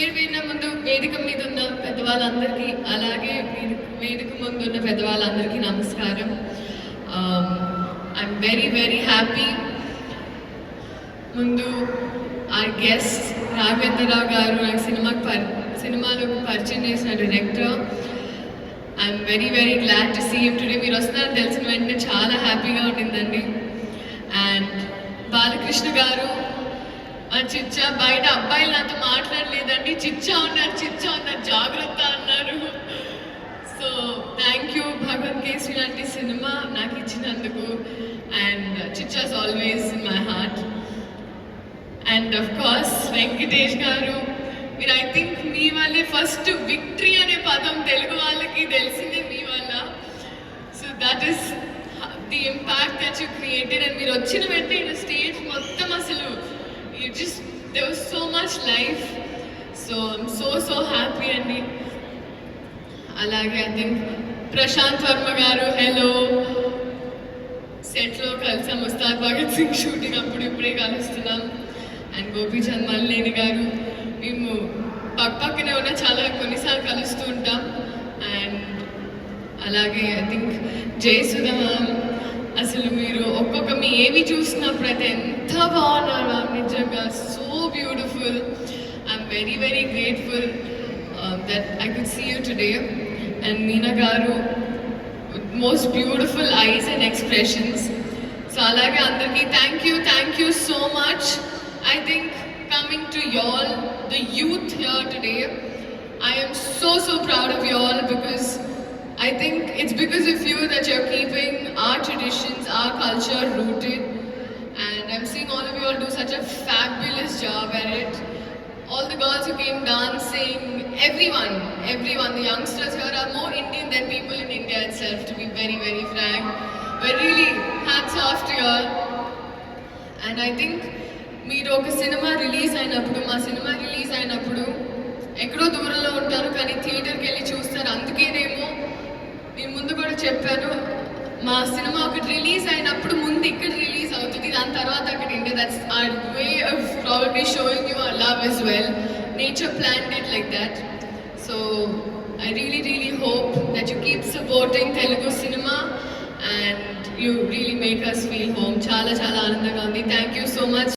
పేరు విన్న ముందు వేదిక మీద ఉన్న పెద్దవాళ్ళందరికీ అలాగే వేదిక- ముందు ఉన్న పెద్దవాళ్ళందరికీ నమస్కారం. ఐఎమ్ వెరీ వెరీ హ్యాపీ ముందు ఆ గెస్ట్ రాఘవేంద్రరావు గారు నాకు సినిమాకి పర్ సినిమాలో పరిచయం చేసిన director I'm very very glad to see today మీరు వస్తున్నారని తెలిసిన వెంటనే చాలా హ్యాపీగా ఉండిందండి. అండ్ బాలకృష్ణ గారు చిచ్చా బయట అబ్బాయిలు నాతో మాట్లాడలేదండి. చిచ్చా ఉన్నారు చిచ్చా ఉన్నారు జాగ్రత్త అన్నారు. So thank you Bhagavanth Kesari లాంటి సినిమా నాకు ఇచ్చినందుకు. And చిచ్చాస్ always in my heart and of course Venkatesh garu మీరు ఐ థింక్ మీ వల్లే ఫస్ట్ విక్టరీ అనే పదం తెలుగు వాళ్ళకి తెలిసిందే మీ వల్ల. So that is the impact that you created and మీరు వచ్చిన వెంటనే స్టేజ్ మొత్తం అసలు you just they was so much life so so so happy అండి. అలాగే ఐ థింక్ ప్రశాంత్ వర్మ గారు హలో సెట్లో కలిసాం ఉస్తాద్ భగత్ సింగ్ షూటింగ్ అప్పుడు ఇప్పుడే కలుస్తున్నాం. అండ్ గోపీచంద్ మల్లేని గారు. మేము పక్క పక్కనే ఉన్న చాలా కొన్నిసార్లు కలుస్తూ ఉంటాం. అండ్ అలాగే ఐ థింక్ జయసుధ మ్యామ్ అసలు మీరు ఒక్కొక్క మీ ఏవి చూసినప్పుడు అయితే ఎంత బాగున్నారు మ్యామ్ నిజంగా so beautiful I'm very very grateful that I could see you today and Meena garu most beautiful eyes and expressions so అలాగే అందరికీ thank you thank you so much I think coming to y'all the youth here today I am so so proud of you all because I think it's because of you that you're keeping our traditions, our culture rooted. And I'm seeing all of you all do such a fabulous job at it. All the girls who came dancing, everyone, everyone, the youngsters here are more Indian than people in India itself, to be very, very frank. But really, hats off to you all. And I think మీరు ఒక cinema release అయినప్పుడు మా cinema release అయినప్పుడు ఎక్కడో దూరంలో ఉంటారు కానీ థియేటర్కి వెళ్ళి చూస్తారు అందుకేనేమో నేను ముందు కూడా చెప్పాను మా సినిమా ఒకటి రిలీజ్ అయినప్పుడు ముందు ఇక్కడ రిలీజ్ అవుతుంది దాని తర్వాత అక్కడ India that's our way of probably showing you our love is well nature plan it like that so I really really hope that you keep supporting Telugu cinema and you really make us feel home చాలా చాలా ఆనందంగా ఉంది. Thank you so much